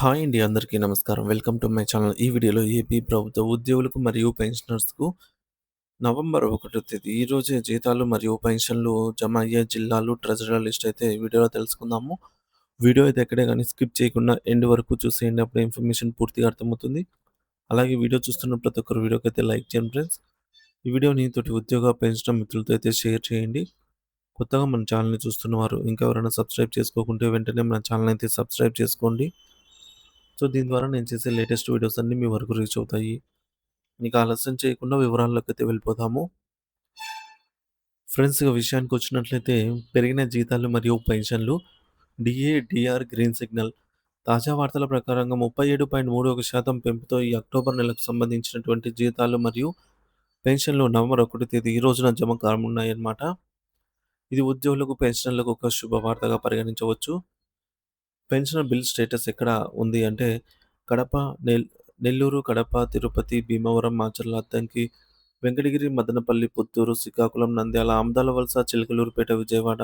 Hi అండి అందరికీ నమస్కారం. Welcome to my channel. ఈ వీడియోలో ఏపీ ప్రభుత్వ ఉద్యోగులకు మరియు పెన్షనర్స్‌కు నవంబర్ ఒకటో తేదీ ఈరోజే జీతాలు మరియు పెన్షన్‌లు జమ అయ్యే జిల్లాలు, ట్రెజరర్ లిస్ట్ అయితే వీడియోలో తెలుసుకుందాము. వీడియో అయితే ఎక్కడే కానీ స్కిప్ చేయకుండా ఎండ్ వరకు చూసేయండి. అప్పుడు ఇన్ఫర్మేషన్ పూర్తిగా అర్థమవుతుంది. అలాగే వీడియో చూస్తున్న ప్రతి ఒక్కరు వీడియోకైతే లైక్ చేయండి ఫ్రెండ్స్. ఈ వీడియోని తోటి ఉద్యోగ, పెన్షన్ మిత్రులతో అయితే షేర్ చేయండి. కొత్తగా మన ఛానల్‌ని చూస్తున్నవారు ఇంకా ఎవరైనా సబ్స్క్రైబ్ చేసుకోకుంటే వెంటనే మన ఛానల్ అయితే సబ్స్క్రైబ్ చేసుకోండి. సో, దీని ద్వారా నేను చేసే లేటెస్ట్ వీడియోస్ అన్నీ మీ వరకు రీచ్ అవుతాయి. నీకు ఆలస్యం చేయకుండా వివరాల్లోకైతే వెళ్ళిపోదాము. ఫ్రెండ్స్ విషయానికి వచ్చినట్లయితే పెరిగిన జీతాలు మరియు పెన్షన్లు డిఏ డిఆర్ గ్రీన్ సిగ్నల్. తాజా వార్తల ప్రకారంగా 37.31% పెంపుతో ఈ అక్టోబర్ నెలకు సంబంధించినటువంటి జీతాలు మరియు పెన్షన్లు నవంబర్ ఒకటి తేదీ ఈ రోజున జమ కానున్నాయన్నమాట. ఇది ఉద్యోగులకు, పెన్షన్లకు ఒక శుభవార్తగా పరిగణించవచ్చు. పెన్షనర్ బిల్ స్టేటస్ ఎక్కడ ఉంది అంటే కడప, నెల్ నెల్లూరు, కడప, తిరుపతి, భీమవరం, మాచర్ల, అద్దంకి, వెంకటగిరి, మదనపల్లి, పుత్తూరు, శ్రీకాకుళం, నంద్యాల, ఆమదాలవలస, చిలకలూరుపేట విజయవాడ,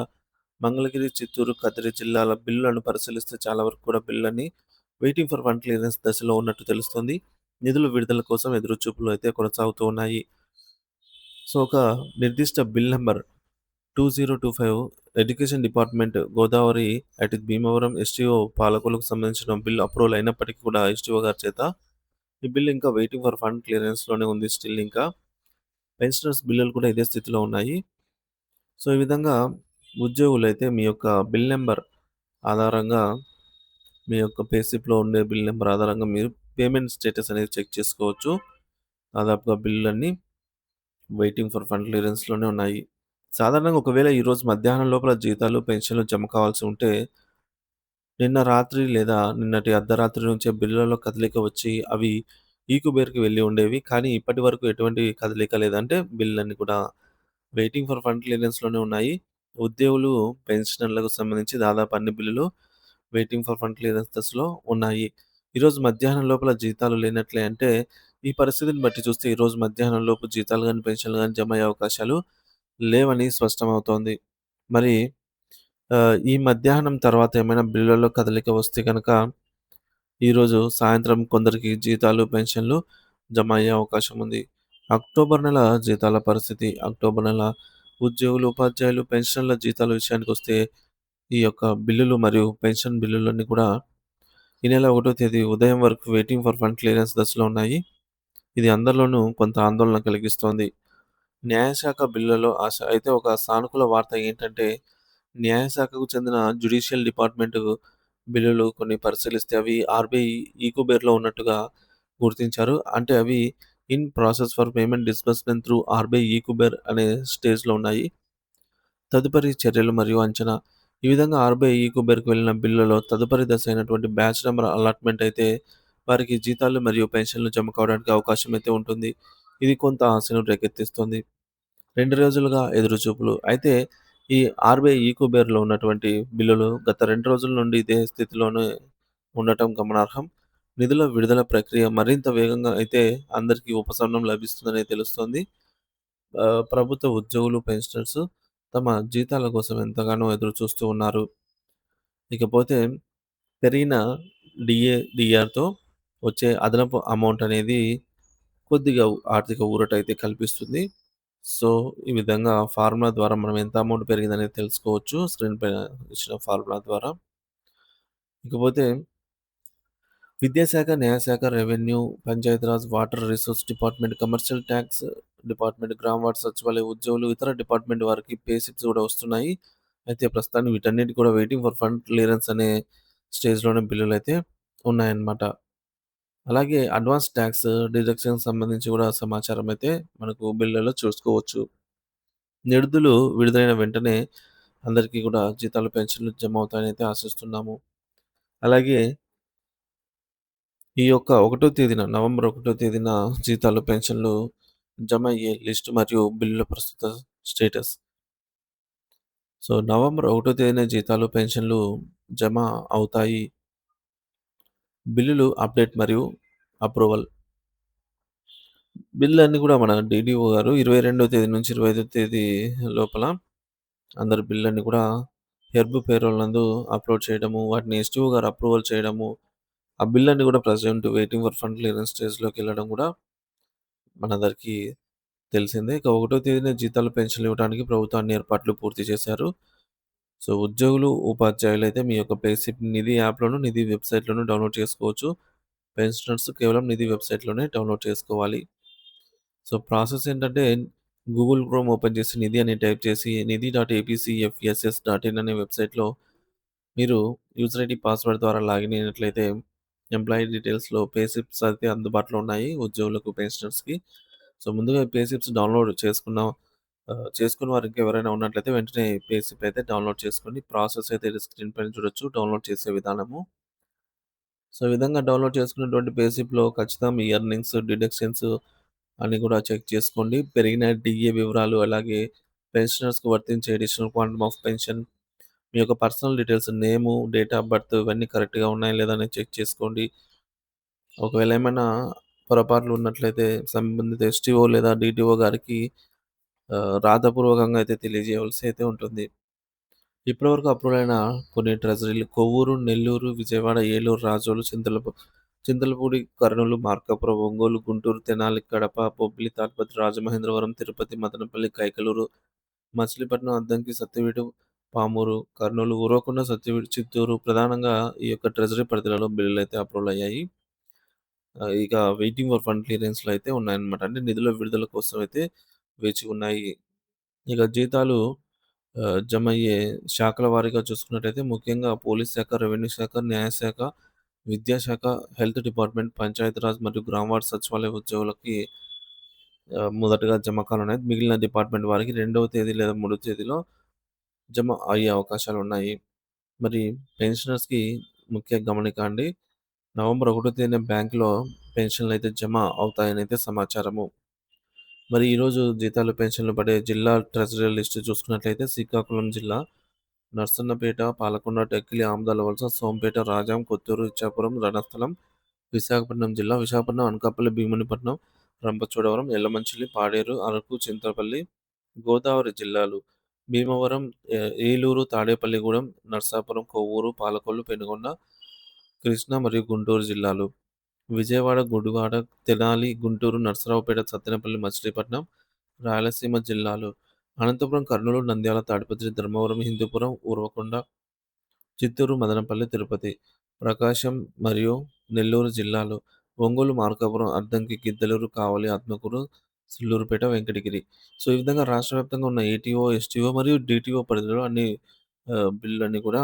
మంగళగిరి, చిత్తూరు, కదిరి జిల్లాల బిల్లులను పరిశీలిస్తే చాలా వరకు కూడా బిల్లులన్నీ వెయిటింగ్ ఫర్ వన్ క్లియరెన్స్ దశలో ఉన్నట్టు తెలుస్తుంది. నిధుల విడుదల కోసం ఎదురుచూపులు అయితే కొనసాగుతూ ఉన్నాయి. సో, ఒక నిర్దిష్ట bill number 2025 education department Godavari at Bhimavaram STO పాలకులకు సంబంధించిన బిల్ అప్రూవల్ అయినప్పటికీ కూడా ఎస్టీఓ గారి చేత ఈ బిల్ ఇంకా వెయిటింగ్ ఫర్ ఫండ్ క్లియరెన్స్‌లోనే ఉంది స్టిల్ ఇంకా. పెన్షనర్స్ బిల్లులు కూడా ఇదే స్థితిలో ఉన్నాయి. సో, ఈ విధంగా ఉద్యోగులు అయితే మీ యొక్క బిల్ నెంబర్ ఆధారంగా మీ యొక్క పేసిప్లో ఉండే బిల్ నెంబర్ ఆధారంగా మీరు పేమెంట్ స్టేటస్ అనేది చెక్ చేసుకోవచ్చు. దాదాపుగా బిల్లులన్నీ వెయిటింగ్ ఫర్ ఫండ్ క్లియరెన్స్‌లోనే ఉన్నాయి. సాధారణంగా ఒకవేళ ఈరోజు మధ్యాహ్నం లోపల జీతాలు, పెన్షన్లు జమ కావాల్సి ఉంటే నిన్న రాత్రి లేదా నిన్నటి అర్ధరాత్రి నుంచే బిల్లులలో కదలిక వచ్చి అవి ఈకుబేర్‌కి వెళ్ళి ఉండేవి. కానీ ఇప్పటి వరకు ఎటువంటి కదలిక లేదంటే బిల్లులన్నీ కూడా వెయిటింగ్ ఫర్ ఫండ్ క్లియరెన్స్‌లోనే ఉన్నాయి. ఉద్యోగులు, పెన్షనర్లకు సంబంధించి దాదాపు అన్ని బిల్లులు వెయిటింగ్ ఫర్ ఫండ్ క్లియరెన్స్ దశలో ఉన్నాయి. ఈరోజు మధ్యాహ్నం లోపల జీతాలు లేనట్లే అంటే ఈ పరిస్థితిని బట్టి చూస్తే ఈరోజు మధ్యాహ్నం లోపు జీతాలు గాని, పెన్షన్లు గాని జమ అయ్యే అవకాశాలు లేవని స్పష్టమవుతోంది. మరి ఈ మధ్యాహ్నం తర్వాత ఏమైనా బిల్లులలో కదలిక వస్తే కనుక ఈరోజు సాయంత్రం కొందరికి జీతాలు, పెన్షన్లు జమ అయ్యే అవకాశం ఉంది. అక్టోబర్ నెల జీతాల పరిస్థితి అక్టోబర్ నెల ఉద్యోగులు, ఉపాధ్యాయులు, పెన్షన్ల జీతాల విషయానికొస్తే ఈ యొక్క బిల్లులు మరియు పెన్షన్ బిల్లులన్నీ కూడా ఈ నెల ఒకటో తేదీ ఉదయం వరకు వెయిటింగ్ ఫర్ ఫండ్ క్లియరెన్స్ దశలో ఉన్నాయి. ఇది అందరిలోనూ కొంత ఆందోళన కలిగిస్తోంది. న్యాయశాఖ బిల్లులలో ఆశ అయితే ఒక సానుకూల వార్త ఏంటంటే న్యాయశాఖకు చెందిన జ్యుడిషియల్ డిపార్ట్మెంట్ బిల్లులు కొన్ని పరిశీలిస్తే అవి ఆర్‌బీఐ ఈకుబేర్‌లో ఉన్నట్టుగా గుర్తించారు. అంటే అవి in process for payment disbursement through RBI ఈకోబేర్ అనే స్టేజ్‌లో ఉన్నాయి. తదుపరి చర్యలు మరియు అంచనా ఈ విధంగా ఆర్‌బీఐ ఈకుబేర్‌కి వెళ్ళిన బిల్లులలో తదుపరి దశ అయినటువంటి బ్యాచ్ నెంబర్ అలాట్‌మెంట్ అయితే వారికి జీతాలు మరియు పెన్షన్లు జమ కావడానికి అవకాశం అయితే ఉంటుంది. ఇది కొంత ఆశను రేకెత్తిస్తుంది. రెండు రోజులుగా ఎదురుచూపులు అయితే ఈ ఆర్‌బీఐ ఈకుబేర్‌లో ఉన్నటువంటి బిల్లులు గత రెండు రోజుల నుండి ఇదే స్థితిలోనే ఉండటం గమనార్హం. నిధుల విడుదల ప్రక్రియ మరింత వేగంగా అయితే అందరికీ ఉపశమనం లభిస్తుందని తెలుస్తోంది. ప్రభుత్వ ఉద్యోగులు, పెన్షనర్స్ తమ జీతాల కోసం ఎంతగానో ఎదురుచూస్తూ ఉన్నారు. ఇకపోతే పెరిగిన డిఏ డిఆర్తో వచ్చే అదనపు అమౌంట్ అనేది కొద్దిగా ఆర్థిక ఊరట అయితే కల్పిస్తుంది. సో, ఈ విధంగా ఫార్ములా ద్వారా మనం ఎంత అమౌంట్ పెరిగిందనేది తెలుసుకోవచ్చు. స్క్రీన్ పైన ఇచ్చిన ఫార్ములా ద్వారా. ఇకపోతే విద్యాశాఖ, న్యాయశాఖ, revenue, Panchayati Raj, water resource department, commercial tax department, గ్రామ వార్డు సచివాలయ ఉద్యోగులు, ఇతర డిపార్ట్మెంట్ వారికి పే స్లిప్స్ కూడా వస్తున్నాయి. అయితే ప్రస్తుతానికి వీటన్నిటి కూడా వెయిటింగ్ ఫర్ ఫండ్ క్లియరెన్స్ అనే స్టేజ్‌లోనే బిల్లులైతే ఉన్నాయన్నమాట. అలాగే అడ్వాన్స్ ట్యాక్స్ డిడక్షన్‌కి సంబంధించి కూడా సమాచారం అయితే మనకు బిల్లులో చూసుకోవచ్చు. నిడుదలు విడుదలైన వెంటనే అందరికీ కూడా జీతాలు, పెన్షన్లు జమ అవుతాయని అయితే ఆశిస్తున్నాము. అలాగే ఈ యొక్క ఒకటో తేదీన నవంబర్ ఒకటో తేదీన జీతాలు, పెన్షన్లు జమ అయ్యే లిస్ట్ మరియు బిల్లుల ప్రస్తుత స్టేటస్. సో, నవంబర్ ఒకటో తేదీన జీతాలు, పెన్షన్లు జమ అవుతాయి. బిల్లులు అప్డేట్ మరియు అప్రూవల్. బిల్లు అన్నీ కూడా మన డీడీఓ గారు 22వ తేదీ నుంచి 25వ తేదీ లోపల అందరి బిల్లులన్నీ కూడా హెర్బ్ పేరోల్ నందు అప్‌లోడ్ చేయడము, వాటిని ఎస్టీఓ గారు అప్రూవల్ చేయడము, ఆ బిల్ అన్నీ కూడా present waiting for fund clearance స్టేజ్‌లోకెళ్ళడం కూడా మనందరికీ తెలిసిందే. ఇక ఒకటో తేదీన జీతాలు, పెన్షన్లు ఇవ్వడానికి ప్రభుత్వాన్ని ఏర్పాట్లు పూర్తి చేశారు. సో, ఉద్యోగులు, ఉపాధ్యాయులు అయితే మీ యొక్క పేస్లిప్ నిధి యాప్‌లోను, నిధి వెబ్‌సైట్‌లోను డౌన్‌లోడ్ చేసుకోవచ్చు. పెన్షనర్స్ కేవలం నిధి వెబ్‌సైట్‌లోనే డౌన్‌లోడ్ చేసుకోవాలి. సో, ప్రాసెస్ ఏంటంటే గూగుల్ క్రోమ్ ఓపెన్ చేసి నిధి అని టైప్ చేసి Nidhi dot APCFSS dot in అనే వెబ్‌సైట్‌లో మీరు యూజర్ ఐడీ, పాస్వర్డ్ ద్వారా లాగిన్ అయినట్లయితే ఎంప్లాయీ డీటెయిల్స్‌లో పేస్లిప్స్ అయితే అందుబాటులో ఉన్నాయి ఉద్యోగులకు, పెన్షనర్స్‌కి. సో, ముందుగా పేస్లిప్స్ డౌన్‌లోడ్ చేసుకున్న ఆహ్, చేసుకున్న వారు ఉన్నట్లయితే వెంటనే పేసిప్ అయితే డౌన్‌లోడ్ చేసుకోండి. ప్రాసెస్ అయితే స్క్రీన్ పైన చూడొచ్చు డౌన్‌లోడ్ చేసే విధానము. సో, ఈ విధంగా డౌన్‌లోడ్ చేసుకున్నటువంటి పేసిప్లో ఖచ్చితంగా మీ ఎర్నింగ్స్, డిడక్షన్స్ అని కూడా చెక్ చేసుకోండి. పెరిగిన డిఏ వివరాలు, అలాగే పెన్షనర్స్‌కి వర్తించే అడిషనల్ క్వాంటమ్ ఆఫ్ పెన్షన్, మీ యొక్క personal details name, date of birth ఇవన్నీ కరెక్ట్‌గా ఉన్నాయా లేదా అని చెక్ చేసుకోండి. ఒకవేళ ఏమైనా పొరపాట్లు ఉన్నట్లయితే సంబంధిత ఎస్టీఓ లేదా డిటిఓ గారికి రాతపూర్వకంగా అయితే తెలియజేయవలసి అయితే ఉంటుంది. ఇప్పటివరకు అప్రూవల్ అయిన కొన్ని ట్రెజరీలు కొవ్వూరు, నెల్లూరు, విజయవాడ, ఏలూరు, రాజోలు, చింతలపు చింతలపూడి, కర్నూలు, మార్కాపురం, ఒంగోలు, గుంటూరు, తెనాలి, కడప, బొబ్బిలి, తాడిపత్రి, రాజమహేంద్రవరం, తిరుపతి, మదనపల్లి, కైకలూరు, మచిలీపట్నం, అద్దంకి, సత్యవీడు పామూరు, కర్నూలు, ఉరవకొండ, సత్యవీడు చిత్తూరు ప్రధానంగా ఈ యొక్క ట్రెజరీ పరిధిలో బిల్లులు అయితే అప్రూవల్ అయ్యాయి. ఇక వెయిటింగ్ ఫర్ ఫండ్ క్లియరెన్స్లు అయితే ఉన్నాయన్నమాట. అంటే నిధుల విడుదల కోసం అయితే వేచి ఉన్నాయి. ఇక జీతాలు ఆహ్, జమయ్యే శాఖల వారీగా చూసుకున్నట్టయితే ముఖ్యంగా పోలీస్ శాఖ, రెవెన్యూ శాఖ, న్యాయశాఖ, విద్యాశాఖ, హెల్త్ డిపార్ట్మెంట్, పంచాయతీరాజ్ మరియు గ్రామ సచివాలయ ఉద్యోగులకి ఆహ్, మొదటగా జమ కానున్నాయి. మిగిలిన డిపార్ట్మెంట్ వారికి రెండవ తేదీ లేదా మూడో తేదీలో జమ అయ్యే అవకాశాలున్నాయి. మరి పెన్షనర్స్‌కి ముఖ్య గమనిక అండి. నవంబర్ ఒకటో తేదీన బ్యాంక్‌లో పెన్షన్‌లయితే జమ అవుతాయనైతే సమాచారము. మరి ఈరోజు జీతాలు, పెన్షన్లు పడే జిల్లా ట్రెజరీ లిస్టు చూసుకున్నట్లయితే శ్రీకాకుళం జిల్లా, నర్సన్నపేట, పాలకొండ, టెక్కిలి, ఆమదాల వలస, సోంపేట, రాజాం, కొత్తూరు, ఇచ్చాపురం, రణస్థలం, విశాఖపట్నం జిల్లా, విశాఖపట్నం, అనకాపల్లి, భీమునిపట్నం, రంపచోడవరం, ఎల్లమంచిలి పాడేరు, అరకు, చింతపల్లి, గోదావరి జిల్లాలు, భీమవరం, ఏ ఏలూరు, తాడేపల్లిగూడెం, నర్సాపురం, కొవ్వూరు, పాలకొల్లు, పెనుగొండ, కృష్ణా మరియు గుంటూరు జిల్లాలు, విజయవాడ, గుడివాడ, తెనాలి, గుంటూరు, నరసరావుపేట, సత్తెనపల్లి, మచిలీపట్నం, రాయలసీమ జిల్లాలు, అనంతపురం, కర్నూలు, నంద్యాల, తాడిపత్రి, ధర్మవరం, హిందూపురం, ఉరవకొండ, చిత్తూరు, మదనపల్లి, తిరుపతి, ప్రకాశం మరియు నెల్లూరు జిల్లాలు, ఒంగోలు, మార్కాపురం, అద్దంకి, గిద్దలూరు, కావలి, ఆత్మకూరు, సిల్లూరుపేట వెంకటగిరి. సో, ఈ విధంగా రాష్ట్ర వ్యాప్తంగా ఉన్న ఏటీఓ, ఎస్టీఓ మరియు డీటీఓ పరిధిలో అన్ని ఆహ్, బిల్లులన్నీ కూడా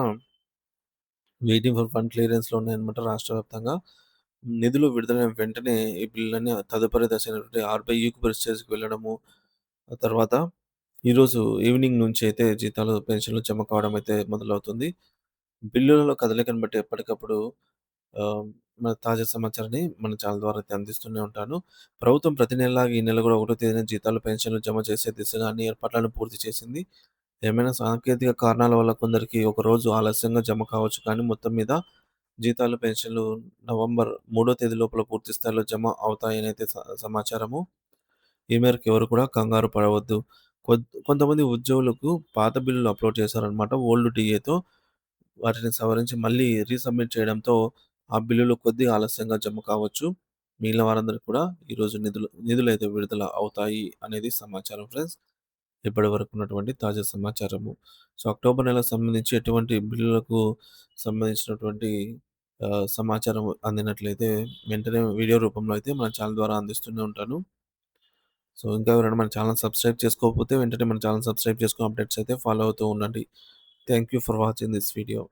వెయిటింగ్ ఫర్ ఫండ్ క్లియరెన్స్‌లో ఉన్నాయన్నమాట రాష్ట్ర వ్యాప్తంగా. నిధులు విడుదలైన వెంటనే ఈ బిల్లులన్నీ తదుపరి దశ అయినటువంటి ఆర్‌బీఐ యూక్ వెళ్ళడము. ఆ తర్వాత ఈరోజు ఈవినింగ్ నుంచి అయితే జీతాలు, పెన్షన్లు జమ కావడం అయితే మొదలవుతుంది. బిల్లులలో కదలికను బట్టి ఎప్పటికప్పుడు మన తాజా సమాచారాన్ని మన ఛానల్ ద్వారా అయితే అందిస్తూనే ఉంటాను. ప్రభుత్వం ప్రతి నెలలా ఈ నెల కూడా ఒకటో తేదీన జీతాలు, పెన్షన్లు జమ చేసే దిశగా అన్ని ఏర్పాట్లను పూర్తి చేసింది. ఏమైనా సాంకేతిక కారణాల వల్ల కొందరికి ఒక రోజు ఆలస్యంగా జమ కావచ్చు కానీ మొత్తం మీద జీతాలు, పెన్షన్లు నవంబర్ మూడో తేదీ లోపల పూర్తి స్థాయిలో జమ అవుతాయనైతే స సమాచారము. ఈ మేరకు ఎవరు కూడా కంగారు పడవద్దు. కొంతమంది ఉద్యోగులకు పాత బిల్లులు అప్‌లోడ్ చేశారనమాట ఓల్డ్ డిఏతో వాటిని సవరించి మళ్ళీ రీసబ్మిట్ చేయడంతో ఆ బిల్లులు కొద్దిగా ఆలస్యంగా జమ కావచ్చు. మిగిలిన వారందరికి కూడా ఈరోజు నిధులు నిధులు అయితే విడుదల అవుతాయి అనేది సమాచారం ఫ్రెండ్స్. ఇప్పటి వరకు ఉన్నటువంటి తాజా సమాచారము. సో, అక్టోబర్ నెలకు సంబంధించి ఎటువంటి బిల్లులకు సంబంధించినటువంటి సమాచారం అందినట్లయితే వెంటనే వీడియో రూపంలో అయితే మన ఛానల్ ద్వారా అందిస్తూనే ఉంటాను. సో, ఇంకా ఎవరైనా మన ఛానల్ సబ్స్క్రైబ్ చేసుకోకపోతే వెంటనే మన ఛానల్ సబ్స్క్రైబ్ చేసుకొని అప్డేట్స్ అయితే ఫాలో అవుతూ ఉండండి. Thank you for watching this video.